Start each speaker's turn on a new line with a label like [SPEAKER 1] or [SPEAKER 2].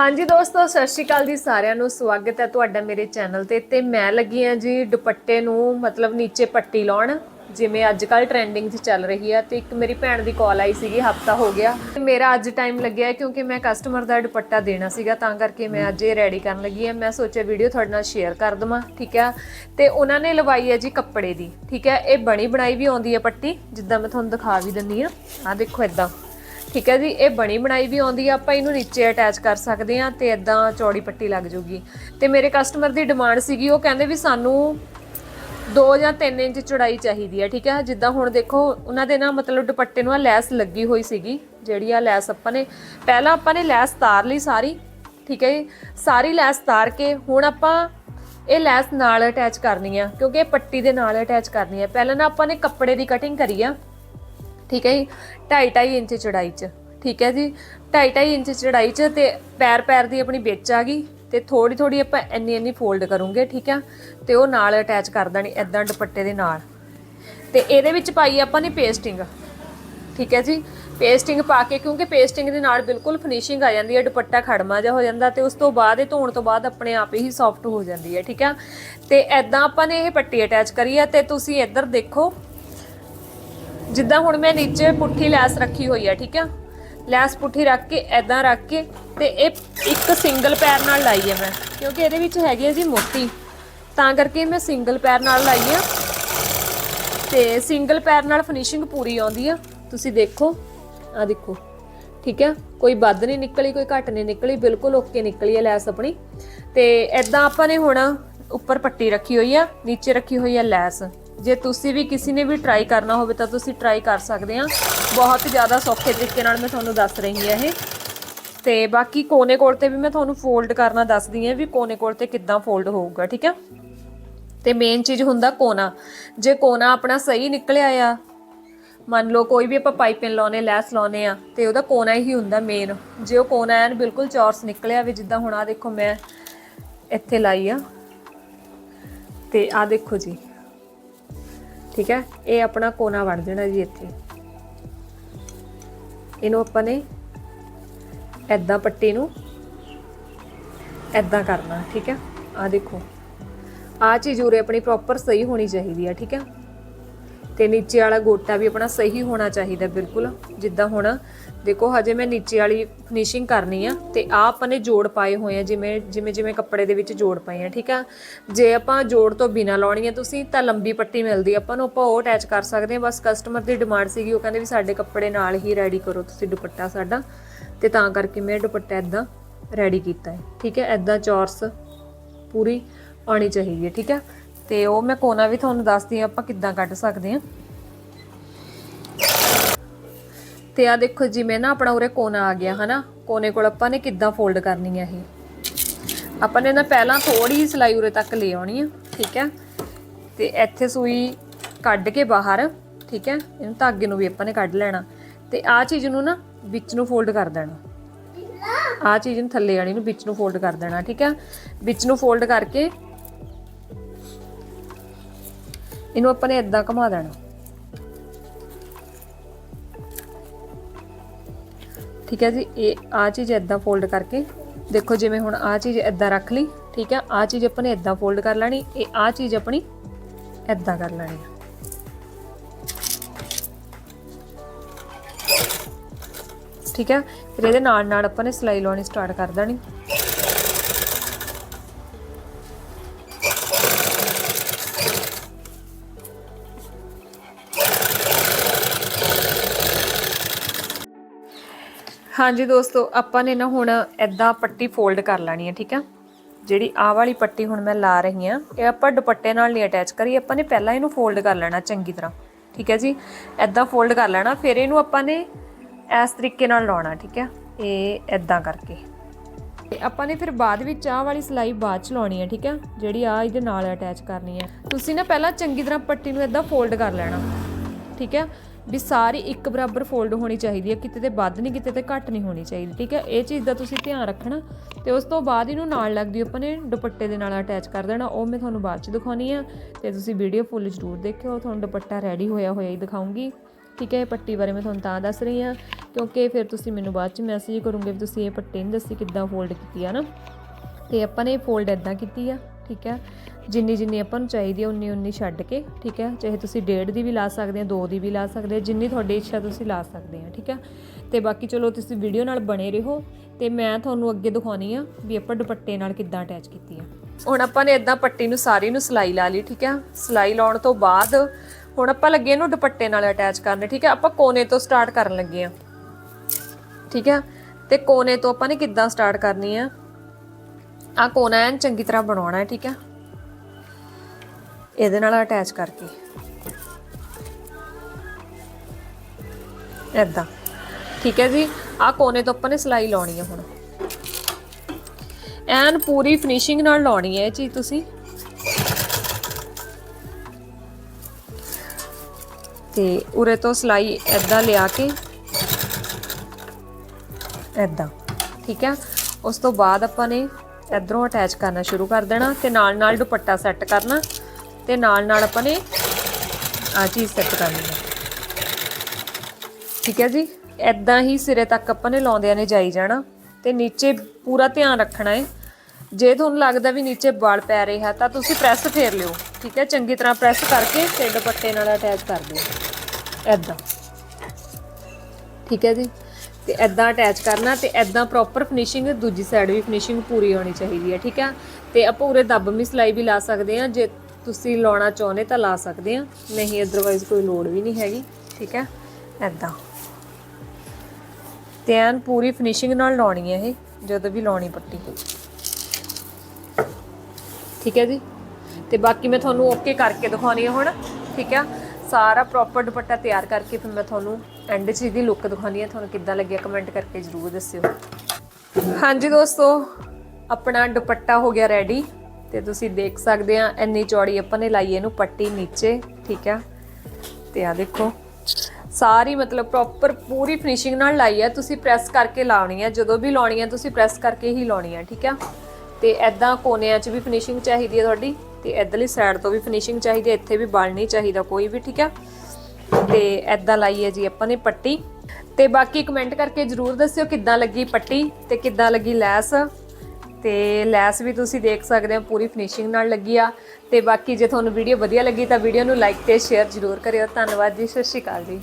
[SPEAKER 1] ਹਾਂਜੀ ਦੋਸਤੋ ਸਤਿ ਸ਼੍ਰੀ ਅਕਾਲ ਜੀ ਸਾਰਿਆਂ ਨੂੰ। ਸਵਾਗਤ ਹੈ ਤੁਹਾਡਾ ਮੇਰੇ ਚੈਨਲ ਤੇ। ਤੇ ਮੈਂ ਲੱਗੀ ਆ ਜੀ ਦੁਪੱਟੇ ਨੂੰ ਮਤਲਬ ਨੀਚੇ ਪੱਟੀ ਲਾਉਣ ਜਿਵੇਂ ਅੱਜ ਕੱਲ ਟ੍ਰੈਂਡਿੰਗ 'ਚ ਚੱਲ ਰਹੀ ਆ। ਤੇ ਇੱਕ ਮੇਰੀ ਭੈਣ ਦੀ ਕਾਲ ਆਈ ਸੀਗੀ ਹਫਤਾ ਹੋ ਗਿਆ। ਤੇ ਮੇਰਾ ਅੱਜ ਟਾਈਮ ਲੱਗਿਆ ਕਿਉਂਕਿ ਮੈਂ ਕਸਟਮਰ ਦਾ ਦੁਪੱਟਾ ਦੇਣਾ ਸੀਗਾ ਤਾਂ ਕਰਕੇ ਮੈਂ ਅੱਜ ਇਹ ਰੈਡੀ ਕਰਨ ਲੱਗੀ ਆ ਮੈਂ ਸੋਚਿਆ ਵੀਡੀਓ ਤੁਹਾਡੇ ਨਾਲ ਸ਼ੇਅਰ ਕਰ ਦਵਾਂ ਠੀਕ ਹੈ ਤੇ ਉਹਨਾਂ ਨੇ ਲਵਾਈ ਹੈ ਜੀ ਕੱਪੜੇ ਦੀ ਠੀਕ ਹੈ ਇਹ ਬਣੀ ਬਣਾਈ ਵੀ ਆਉਂਦੀ ਹੈ ਪੱਟੀ ਜਿੱਦਾਂ ਮੈਂ ਤੁਹਾਨੂੰ ਦਿਖਾ ਵੀ ਦਿੰਨੀ ਆ ਆ ਦੇਖੋ ਇਦਾਂ ਠੀਕ ਹੈ ਜੀ, ਇਹ ਬਣੀ ਬਣਾਈ ਵੀ ਆਉਂਦੀ ਆ, ਆਪਾਂ ਇਹਨੂੰ ਨੀਚੇ ਅਟੈਚ ਕਰ ਸਕਦੇ ਆ ਤੇ ਇਦਾਂ ਚੌੜੀ ਪੱਟੀ ਲੱਗ ਜੂਗੀ। ਤੇ ਮੇਰੇ ਕਸਟਮਰ ਦੀ ਡਿਮਾਂਡ ਸੀਗੀ, ਉਹ ਕਹਿੰਦੇ ਵੀ ਸਾਨੂੰ 2 ਜਾਂ 3 ਇੰਚ ਚੌੜਾਈ ਚਾਹੀਦੀ ਹੈ ਠੀਕ ਹੈ? ਜਿੱਦਾਂ ਹੁਣ ਦੇਖੋ, ਉਹਨਾਂ ਦੇ ਨਾ ਮਤਲਬ ਦੁਪੱਟੇ ਨੂੰ ਆ ਲੈਸ ਲੱਗੀ ਹੋਈ ਸੀਗੀ, ਜਿਹੜੀ ਆ ਲੈਸ ਆਪਾਂ ਨੇ, ਪਹਿਲਾਂ ਆਪਾਂ ਨੇ ਲੈਸ ਤਾਰ ਲਈ ਸਾਰੀ, ਠੀਕ ਹੈ ਜੀ? ਸਾਰੀ ਲੈਸ ਤਾਰ ਕੇ ਹੁਣ ਆਪਾਂ ਇਹ ਲੈਸ ਨਾਲ ਅਟੈਚ ਕਰਨੀ ਆ, ਕਿਉਂਕਿ ਇਹ ਪੱਟੀ ਦੇ ਨਾਲ ਅਟੈਚ ਕਰਨੀ ਆ। ਪਹਿਲਾਂ ਨਾ ਆਪਾਂ ਨੇ ਕੱਪੜੇ ਦੀ ਕਟਿੰਗ ਕਰੀ ਆ ਠੀਕ ਹੈ ਜੀ? 2.5 2.5 ਇੰਚ ਚੜਾਈ ਚ, ਠੀਕ ਹੈ ਜੀ? 2.5 2.5 ਇੰਚ ਚੜਾਈ ਚ ਤੇ ਪੈਰ ਪੈਰ ਦੀ ਆਪਣੀ ਵਿੱਚ ਆ ਗਈ ਤੇ ਥੋੜੀ ਥੋੜੀ ਆਪਾਂ ਇੰਨੀ ਇੰਨੀ ਫੋਲਡ ਕਰੂੰਗੇ, ਠੀਕ ਆ ਤੇ ਉਹ ਨਾਲ ਅਟੈਚ ਕਰ ਦੇਣੀ ਐਦਾਂ ਦੁਪੱਟੇ ਦੇ ਨਾਲ। ਤੇ ਇਹਦੇ ਵਿੱਚ ਪਾਈ ਆਪਾਂ ਨੇ ਪੇਸਟਿੰਗ ਠੀਕ ਹੈ ਜੀ? ਪੇਸਟਿੰਗ ਪਾ ਕੇ, ਕਿਉਂਕਿ ਪੇਸਟਿੰਗ ਦੇ ਨਾਲ ਬਿਲਕੁਲ ਫਿਨਿਸ਼ਿੰਗ ਆ ਜਾਂਦੀ ਹੈ, ਦੁਪੱਟਾ ਖੜਮਾ ਜਿਹਾ ਹੋ ਜਾਂਦਾ ਤੇ ਉਸ ਤੋਂ ਬਾਅਦ, ਇਹ ਧੋਣ ਤੋਂ ਬਾਅਦ ਆਪਣੇ ਆਪ ਹੀ ਸੌਫਟ ਹੋ ਜਾਂਦੀ ਹੈ, ਠੀਕ ਆ ਤੇ ਐਦਾਂ ਆਪਾਂ ਨੇ ਇਹ ਪੱਟੀ ਅਟੈਚ ਕਰੀ ਹੈ ਤੇ ਤੁਸੀਂ ਇੱਧਰ ਦੇਖੋ ਜਿੱਦਾਂ ਹੁਣ ਮੈਂ ਨੀਚੇ ਪੁੱਠੀ ਲੈਸ ਰੱਖੀ ਹੋਈ ਹੈ ਠੀਕ ਆ? ਲੈਸ ਪੁੱਠੀ ਰੱਖ ਕੇ ਐਦਾਂ ਰੱਖ ਕੇ ਤੇ ਇਹ ਇੱਕ ਸਿੰਗਲ ਪੈਰ ਨਾਲ ਲਾਈ ਹੈ ਮੈਂ, ਕਿਉਂਕਿ ਇਹਦੇ ਵਿੱਚ ਹੈਗੀ ਹੈ ਜੀ ਮੋਤੀ। ਤਾਂ ਕਰਕੇ ਮੈਂ ਸਿੰਗਲ ਪੈਰ ਨਾਲ ਲਾਈ ਆ। ਤੇ ਸਿੰਗਲ ਪੈਰ ਨਾਲ ਫਿਨਿਸ਼ਿੰਗ ਪੂਰੀ ਆਉਂਦੀ ਆ। ਤੁਸੀਂ ਦੇਖੋ ਆ ਦੇਖੋ, ਠੀਕ ਹੈ ਕੋਈ ਵੱਧ ਨਹੀਂ ਨਿਕਲੀ, ਕੋਈ ਘੱਟ ਨਹੀਂ ਨਿਕਲੀ, ਬਿਲਕੁਲ ਓਕੇ ਨਿਕਲੀ ਹੈ ਲੈਸ ਆਪਣੀ। ਤੇ ਐਦਾਂ ਆਪਾਂ ਨੇ ਹੁਣ ਉੱਪਰ ਪੱਟੀ ਰੱਖੀ ਹੋਈ ਆ, ਨੀਚੇ ਰੱਖੀ ਹੋਈ ਆ ਲੈਸ। ਜੇ ਤੁਸੀਂ ਵੀ ਕਿਸੇ ਨੇ ਵੀ ਟਰਾਈ ਕਰਨਾ ਹੋਵੇ ਤਾਂ ਤੁਸੀਂ ਟਰਾਈ ਕਰ ਸਕਦੇ ਆ। ਬਹੁਤ ਜ਼ਿਆਦਾ ਸੌਖੇ ਤਰੀਕੇ ਨਾਲ ਮੈਂ ਤੁਹਾਨੂੰ ਦੱਸ ਰਹੀ ਹਾਂ ਇਹ। ਤੇ ਬਾਕੀ ਕੋਨੇ ਕੋਲ ਤੇ ਵੀ ਮੈਂ ਤੁਹਾਨੂੰ ਫੋਲਡ ਕਰਨਾ ਦੱਸਦੀ ਹਾਂ ਵੀ ਕੋਨੇ ਕੋਲ ਤੇ ਕਿੱਦਾਂ ਫੋਲਡ ਹੋਊਗਾ, ਠੀਕ ਆ? ਤੇ ਮੇਨ ਚੀਜ਼ ਹੁੰਦਾ ਕੋਨਾ। ਜੇ ਕੋਨਾ ਆਪਣਾ ਸਹੀ ਨਿਕਲਿਆ ਆ, ਮੰਨ ਲਓ ਕੋਈ ਵੀ ਆਪਾਂ ਪਾਈਪਿੰਗ ਲਾਉਨੇ, ਲੈਸ ਲਾਉਨੇ ਆ, ਤੇ ਉਹਦਾ ਕੋਨਾ ਹੀ ਹੁੰਦਾ ਮੇਨ ਜੇ ਉਹ ਕੋਨਾ ਐਨ ਬਿਲਕੁਲ ਚੌਰਸ ਨਿਕਲਿਆ ਵੀ ਜਿੱਦਾਂ ਹੁਣ ਆ ਦੇਖੋ ਮੈਂ ਇੱਥੇ ਲਾਈ ਆ। ਤੇ ਆ ਦੇਖੋ ਜੀ। ਠੀਕ ਹੈ? ਇਹ ਆਪਣਾ ਕੋਨਾ ਬਣ ਜਾਣਾ ਜੀ ਇੱਥੇ। ਇਹਨੂੰ ਆਪਾਂ ਨੇ ਐਦਾਂ ਪੱਟੀ ਨੂੰ ਐਦਾਂ ਕਰਨਾ, ਠੀਕ ਹੈ? ਆ ਦੇਖੋ। ਆ ਚੀਜ਼ ਉਰੇ ਆਪਣੀ ਪ੍ਰੋਪਰ ਸਹੀ ਹੋਣੀ ਚਾਹੀਦੀ ਆ, ਠੀਕ ਹੈ? ਤੇ ਨੀਚੇ ਵਾਲਾ ਗੋਟਾ ਵੀ ਆਪਣਾ ਸਹੀ ਹੋਣਾ ਚਾਹੀਦਾ ਬਿਲਕੁਲ, ਜਿੱਦਾਂ ਹੁਣ ਦੇਖੋ ਹਜੇ ਮੈਂ ਨੀਚੇ ਵਾਲੀ ਫਿਨਿਸ਼ਿੰਗ ਕਰਨੀ ਆ ਤੇ ਆ ਆਪਾਂ ਨੇ ਜੋੜ ਪਾਏ ਹੋਏ ਆ, ਜਿਵੇਂ ਜਿਵੇਂ ਜਿਵੇਂ ਕੱਪੜੇ ਦੇ ਵਿੱਚ ਜੋੜ ਪਾਏ ਆ, ਠੀਕ ਆ? ਜੇ ਆਪਾਂ ਜੋੜ ਤੋਂ ਬਿਨਾ ਲਾਉਣੀ ਆ ਤੁਸੀਂ ਤਾਂ ਲੰਬੀ ਪੱਟੀ ਮਿਲਦੀ ਆਪਾਂ ਨੂੰ ਆਪਾਂ ਉਹ ਅਟੈਚ ਕਰ ਸਕਦੇ ਆ, ਬਸ ਕਸਟਮਰ ਦੀ ਡਿਮਾਂਡ ਸੀਗੀ, ਉਹ ਕਹਿੰਦੇ ਵੀ ਸਾਡੇ ਕੱਪੜੇ ਨਾਲ ਹੀ ਰੈਡੀ ਕਰੋ ਤੁਸੀਂ ਦੁਪੱਟਾ ਸਾਡਾ, ਤੇ ਤਾਂ ਕਰਕੇ ਮੈਂ ਦੁਪੱਟਾ ਇਦਾਂ ਰੈਡੀ ਕੀਤਾ ਹੈ, ਠੀਕ ਹੈ? ਇਦਾਂ ਚੌਰਸ ਪੂਰੀ ਆਉਣੀ ਚਾਹੀਦੀ ਹੈ, ਠੀਕ ਹੈ? ਤੇ ਉਹ ਮੈਂ ਕੋਨਾ ਵੀ ਤੁਹਾਨੂੰ ਦੱਸਦੀ ਆ ਆਪਾਂ ਕਿੱਦਾਂ ਕੱਢ ਸਕਦੇ ਆ ਤੇ ਆ ਦੇਖੋ ਜਿਵੇਂ ਨਾ ਆਪਣਾ ਉਰੇ ਕੋਨਾ ਆ ਗਿਆ, ਹਨਾ? ਕੋਨੇ ਕੋਲ ਆਪਾਂ ਨੇ ਕਿੱਦਾਂ ਫੋਲਡ ਕਰਨੀ ਹੈ ਇਹ? ਆਪਾਂ ਨੇ ਨਾ ਪਹਿਲਾਂ ਥੋੜੀ ਸਲਾਈ ਉਰੇ ਤੱਕ ਲੈ ਆਉਣੀ ਆ, ਠੀਕ ਹੈ? ਤੇ ਇੱਥੇ ਸੂਈ ਕੱਢ ਕੇ ਬਾਹਰ, ਠੀਕ ਹੈ? ਇਹਨੂੰ ਧਾਗੇ ਨੂੰ ਵੀ ਆਪਾਂ ਨੇ ਕੱਢ ਲੈਣਾ। ਤੇ ਆ ਚੀਜ਼ ਨੂੰ ਨਾ ਵਿੱਚ ਨੂੰ ਫੋਲਡ ਕਰ ਦੇਣਾ। ਆ ਚੀਜ਼ ਨੂੰ ਥੱਲੇ ਵਾਲੀ ਨੂੰ ਵਿੱਚ ਨੂੰ ਫੋਲਡ ਕਰ ਦੇਣਾ, ਠੀਕ ਹੈ? ਵਿੱਚ ਨੂੰ ਫੋਲਡ ਕਰਕੇ ਇਹਨੂੰ ਆਪਾਂ ਨੇ ਇਦਾਂ ਘੁਮਾ ਦੇਣਾ। ਠੀਕ ਹੈ ਜੀ, ਇਹ ਆ ਚੀਜ਼ ਇਦਾਂ ਫੋਲਡ ਕਰਕੇ, ਦੇਖੋ ਜਿਵੇਂ ਹੁਣ ਆ ਚੀਜ਼ ਇਦਾਂ ਰੱਖ ਲਈ, ਠੀਕ ਹੈ ਆ ਚੀਜ਼ ਆਪਾਂ ਨੇ ਇਦਾਂ ਫੋਲਡ ਕਰ ਲੈਣੀ, ਇਹ ਆ ਚੀਜ਼ ਆਪਣੀ ਇਦਾਂ ਕਰ ਲੈਣੀ ਹੈ ਠੀਕ ਹੈ, ਫਿਰ ਇਹਦੇ ਨਾਲ ਨਾਲ ਆਪਾਂ ਨੇ ਸਿਲਾਈ ਲਾਉਣੀ ਸਟਾਰਟ ਕਰ ਦੇਣੀ। ਹਾਂਜੀ ਦੋਸਤੋ, ਆਪਾਂ ਨੇ ਨਾ ਹੁਣ ਐਦਾਂ ਪੱਟੀ ਫੋਲਡ ਕਰ ਲੈਣੀ ਹੈ ਠੀਕ ਹੈ ਜਿਹੜੀ ਆਹ ਵਾਲੀ ਪੱਟੀ ਹੁਣ ਮੈਂ ਲਾ ਰਹੀ ਹਾਂ ਇਹ ਆਪਾਂ ਦੁਪੱਟੇ ਨਾਲ ਨਹੀਂ ਅਟੈਚ ਕਰੀ, ਆਪਾਂ ਨੇ ਪਹਿਲਾਂ ਇਹਨੂੰ ਫੋਲਡ ਕਰ ਲੈਣਾ ਚੰਗੀ ਤਰ੍ਹਾਂ, ਠੀਕ ਹੈ ਜੀ? ਐਦਾਂ ਫੋਲਡ ਕਰ ਲੈਣਾ, ਫਿਰ ਇਹਨੂੰ ਆਪਾਂ ਨੇ ਇਸ ਤਰੀਕੇ ਨਾਲ ਲਾਉਣਾ, ਠੀਕ ਹੈ ਇਹ ਐਦਾਂ ਕਰਕੇ। ਤੇ ਆਪਾਂ ਨੇ ਫਿਰ ਬਾਅਦ ਵਿੱਚ ਆਹ ਵਾਲੀ ਸਲਾਈ ਬਾਅਦ ਚ ਲਾਉਣੀ ਹੈ ਠੀਕ ਹੈ ਜਿਹੜੀ ਆ ਇਹਦੇ ਨਾਲ ਅਟੈਚ ਕਰਨੀ ਹੈ ਤੁਸੀਂ ਨਾ ਪਹਿਲਾਂ ਚੰਗੀ ਤਰ੍ਹਾਂ ਪੱਟੀ ਨੂੰ ਐਦਾਂ ਫੋਲਡ ਕਰ ਲੈਣਾ, ਠੀਕ ਹੈ ਵੀ ਸਾਰੀ ਇੱਕ ਬਰਾਬਰ ਫੋਲਡ ਹੋਣੀ ਚਾਹੀਦੀ ਹੈ, ਕਿਤੇ ਤੇ ਵੱਧ ਨਹੀਂ, ਕਿਤੇ ਤੇ ਘੱਟ ਨਹੀਂ ਹੋਣੀ ਚਾਹੀਦੀ, ਠੀਕ ਹੈ? ਇਹ ਚੀਜ਼ ਦਾ ਤੁਸੀਂ ਧਿਆਨ ਰੱਖਣਾ ਤੇ ਉਸ ਤੋਂ ਬਾਅਦ ਇਹਨੂੰ ਨਾਲ ਲੱਗਦੀ ਆਪਾਂ ਨੇ ਦੁਪੱਟੇ ਦੇ ਨਾਲ ਅਟੈਚ ਕਰ ਦੇਣਾ, ਉਹ ਮੈਂ ਤੁਹਾਨੂੰ ਬਾਅਦ ਚ ਦਿਖਾਉਣੀ ਆ ਤੇ ਤੁਸੀਂ ਵੀਡੀਓ ਫੁੱਲ ਜ਼ਰੂਰ ਦੇਖਿਓ, ਤੁਹਾਨੂੰ ਦੁਪੱਟਾ ਰੈਡੀ ਹੋਇਆ ਹੋਇਆ ਹੀ ਦਿਖਾਉਂਗੀ, ਠੀਕ ਹੈ? ਇਹ ਪੱਟੀ ਬਾਰੇ ਮੈਂ ਤੁਹਾਨੂੰ ਤਾਂ ਦੱਸ ਰਹੀ ਹਾਂ, ਕਿਉਂਕਿ ਫਿਰ ਤੁਸੀਂ ਮੈਨੂੰ ਬਾਅਦ ਚ ਮੈਸੇਜ ਕਰੋਗੇ ਵੀ ਤੁਸੀਂ ਇਹ ਪੱਟੀ ਨਹੀਂ ਦੱਸੀ ਕਿੱਦਾਂ ਫੋਲਡ ਕੀਤੀ ਆ ਨਾ। ਤੇ ਆਪਾਂ ਨੇ ਫੋਲਡ ਇਦਾਂ ਕੀਤੀ ਆ ਠੀਕ ਹੈ? ਜਿੰਨੀ ਜਿੰਨੀ ਆਪਾਂ ਨੂੰ ਚਾਹੀਦੀ ਹੈ, ਉਨੀ ਉਨੀ ਛੱਡ ਕੇ, ਠੀਕ ਹੈ? ਚਾਹੇ ਤੁਸੀਂ ਡੇਢ ਦੀ ਵੀ ਲਾ ਸਕਦੇ ਹੋ, ਦੋ ਦੀ ਵੀ ਲਾ ਸਕਦੇ ਆ ਜਿੰਨੀ ਤੁਹਾਡੀ ਇੱਛਾ ਤੁਸੀਂ ਲਾ ਸਕਦੇ ਆ ਠੀਕ ਹੈ? ਤੇ ਬਾਕੀ ਚਲੋ, ਤੁਸੀਂ ਵੀਡੀਓ ਨਾਲ ਬਣੇ ਰਹੋ ਤੇ ਮੈਂ ਤੁਹਾਨੂੰ ਅੱਗੇ ਦਿਖਾਉਣੀ ਆ ਵੀ ਆਪਾਂ ਦੁਪੱਟੇ ਨਾਲ ਕਿੱਦਾਂ ਅਟੈਚ ਕੀਤੀ ਆ। ਹੁਣ ਆਪਾਂ ਨੇ ਇਦਾਂ ਪੱਟੀ ਨੂੰ ਸਾਰੀ ਨੂੰ ਸਲਾਈ ਲਾ ਲਈ, ਠੀਕ ਹੈ? ਸਲਾਈ ਲਾਉਣ ਤੋਂ ਬਾਅਦ ਹੁਣ ਆਪਾਂ ਲੱਗੇ ਇਹਨੂੰ ਦੁਪੱਟੇ ਨਾਲ ਅਟੈਚ ਕਰਨ, ਠੀਕ ਹੈ? ਆਪਾਂ ਕੋਨੇ ਤੋਂ ਸਟਾਰਟ ਕਰਨ ਲੱਗੇ ਆ, ਠੀਕ ਹੈ? ਤੇ ਕੋਨੇ ਤੋਂ ਆਪਾਂ ਨੇ ਕਿੱਦਾਂ ਸਟਾਰਟ ਕਰਨੀ ਆ? ਆ ਕੋਨਾ ਐਨ ਚੰਗੀ ਤਰ੍ਹਾਂ ਬਣਾਉਣਾ ਹੈ, ਠੀਕ ਹੈ? ਇਹਦੇ ਨਾਲ ਅਟੈਚ ਕਰਕੇ। ਏਦਾਂ। ਠੀਕ ਹੈ ਜੀ ਆ ਕੋਨੇ ਤੋਂ ਆਪਾਂ ਨੇ ਸਲਾਈ ਲਾਉਣੀ ਹੈ ਹੁਣ। ਐਨ ਪੂਰੀ ਫਿਨਿਸ਼ਿੰਗ ਨਾਲ ਲਾਉਣੀ ਹੈ ਇਹ ਚੀਜ਼ ਤੁਸੀਂ। ਤੇ ਉਰੇ ਤੋਂ ਸਲਾਈ ਏਦਾਂ ਲਿਆ ਕੇ। ਏਦਾਂ। ਠੀਕ ਹੈ, ਉਸ ਤੋਂ ਬਾਅਦ ਆਪਾਂ ਨੇ ਇਧਰੋਂ ਅਟੈਚ ਕਰਨਾ ਸ਼ੁਰੂ ਕਰ ਦੇਣਾ ਤੇ ਨਾਲ ਨਾਲ ਦੁਪੱਟਾ ਸੈੱਟ ਕਰਨਾ ਤੇ ਨਾਲ ਨਾਲ ਆਪਾਂ ਨੇ ਆ ਚੀਜ਼ ਸੈੱਟ ਕਰਨੀ ਹੈ। ਠੀਕ ਹੈ ਜੀ? ਐਦਾਂ ਹੀ ਸਿਰੇ ਤੱਕ ਆਪਾਂ ਨੇ ਲਾਉਂਦਿਆਂ ਨੇ ਜਾਈ ਜਾਣਾ ਤੇ ਨੀਚੇ ਪੂਰਾ ਧਿਆਨ ਰੱਖਣਾ ਹੈ। ਜੇ ਤੁਹਾਨੂੰ ਲੱਗਦਾ ਵੀ ਨੀਚੇ ਵਾਲ ਪੈ ਰਿਹਾ ਤਾਂ ਤੁਸੀਂ ਪ੍ਰੈਸ ਫੇਰ ਲਿਓ। ਠੀਕ ਹੈ? ਚੰਗੀ ਤਰ੍ਹਾਂ ਪ੍ਰੈਸ ਕਰਕੇ ਤੇ ਦੁਪੱਟੇ ਨਾਲ ਅਟੈਚ ਕਰ ਦਿਓ। ਐਦਾਂ ਠੀਕ ਹੈ ਜੀ? ਤੇ ਐਦਾਂ ਅਟੈਚ ਕਰਨਾ ਤੇ ਐਦਾਂ ਪ੍ਰੋਪਰ ਫਿਨਿਸ਼ਿੰਗ ਦੂਜੀ ਸਾਈਡ ਵੀ ਫਿਨਿਸ਼ਿੰਗ ਪੂਰੀ ਹੋਣੀ ਚਾਹੀਦੀ ਹੈ, ਠੀਕ ਹੈ? ਤੇ ਆਪਾਂ ਉਰੇ ਦੱਬਵੀਂ ਸਿਲਾਈ ਵੀ ਲਾ ਸਕਦੇ ਆ ਜੇ ਤੁਸੀਂ ਲਾਉਣਾ ਚਾਹੁੰਦੇ ਤਾਂ ਲਾ ਸਕਦੇ ਆ ਨਹੀਂ ਅਦਰਵਾਈਜ਼ ਕੋਈ ਲੋੜ ਵੀ ਨਹੀਂ ਹੈਗੀ, ਠੀਕ ਹੈ? ਐਦਾਂ ਤੇ ਐਨ ਪੂਰੀ ਫਿਨਿਸ਼ਿੰਗ ਨਾਲ ਲਾਉਣੀ ਹੈ ਇਹ, ਜਦੋਂ ਵੀ ਲਾਉਣੀ ਪੱਟੀ। ਠੀਕ ਹੈ ਜੀ? ਤੇ ਬਾਕੀ ਮੈਂ ਤੁਹਾਨੂੰ ਓਕੇ ਕਰਕੇ ਦਿਖਾਉਣੀ ਹੈ ਹੁਣ, ਠੀਕ ਹੈ? ਸਾਰਾ ਪ੍ਰੋਪਰ ਦੁਪੱਟਾ ਤਿਆਰ ਕਰਕੇ ਫਿਰ ਮੈਂ ਤੁਹਾਨੂੰ ਐਂਡ 'ਚ ਇਹਦੀ ਲੁੱਕ ਦਿਖਾਉਣੀ ਹੈ। ਤੁਹਾਨੂੰ ਕਿੱਦਾਂ ਲੱਗਿਆ ਕਮੈਂਟ ਕਰਕੇ ਜਰੂਰ ਦੱਸਿਓ। ਹਾਂਜੀ ਦੋਸਤੋ, ਆਪਣਾ ਦੁਪੱਟਾ ਹੋ ਗਿਆ ਰੈਡੀ ਤੇ ਤੁਸੀਂ ਦੇਖ ਸਕਦੇ ਆ, ਇੰਨੀ ਚੌੜੀ ਆਪਾਂ ਨੇ ਲਾਈ ਇਹਨੂੰ ਪੱਟੀ ਨੀਚੇ, ਠੀਕ ਆ? ਤੇ ਆ ਦੇਖੋ, ਸਾਰੀ ਮਤਲਬ ਪ੍ਰੋਪਰ ਪੂਰੀ ਫਿਨਿਸ਼ਿੰਗ ਨਾਲ ਲਾਈ ਹੈ ਤੁਸੀਂ ਪ੍ਰੈਸ ਕਰਕੇ ਲਾਉਣੀ ਹੈ ਜਦੋਂ ਵੀ ਲਾਉਣੀ ਹੈ ਤੁਸੀਂ ਪ੍ਰੈਸ ਕਰਕੇ ਹੀ ਲਾਉਣੀ ਹੈ ਠੀਕ ਆ? ਤੇ ਐਦਾਂ ਕੋਨਿਆਂ 'ਚ ਵੀ ਫਿਨਿਸ਼ਿੰਗ ਚਾਹੀਦੀ ਹੈ ਤੁਹਾਡੀ। ਤੇ ਇਧਰਲੀ ਸਾਈਡ ਤੋਂ ਵੀ ਫਿਨਿਸ਼ਿੰਗ ਚਾਹੀਦੀ ਹੈ, ਇੱਥੇ ਵੀ ਬਲ ਨਹੀਂ ਚਾਹੀਦਾ ਕੋਈ ਵੀ, ਠੀਕ ਆ? ਤੇ ਐਦਾਂ ਲਾਈ ਹੈ ਜੀ ਆਪਾਂ ਨੇ ਪੱਟੀ। ਤੇ ਬਾਕੀ ਕਮੈਂਟ ਕਰਕੇ ਜਰੂਰ ਦੱਸਿਓ ਕਿੱਦਾਂ ਲੱਗੀ ਪੱਟੀ ਤੇ ਕਿੱਦਾਂ ਲੱਗੀ ਲੈਸ। ਤੇ ਲੈਸ ਵੀ ਤੁਸੀਂ ਦੇਖ ਸਕਦੇ ਹੋ, ਪੂਰੀ ਫਿਨਿਸ਼ਿੰਗ ਨਾਲ ਲੱਗੀ ਆ। ਤੇ ਬਾਕੀ ਜੇ ਤੁਹਾਨੂੰ ਵੀਡੀਓ ਵਧੀਆ ਲੱਗੀ ਤਾਂ ਵੀਡੀਓ ਨੂੰ ਲਾਈਕ ਤੇ ਸ਼ੇਅਰ ਜਰੂਰ ਕਰਿਓ। ਧੰਨਵਾਦ ਜੀ, ਸਤਿ ਸ਼੍ਰੀ ਅਕਾਲ ਜੀ।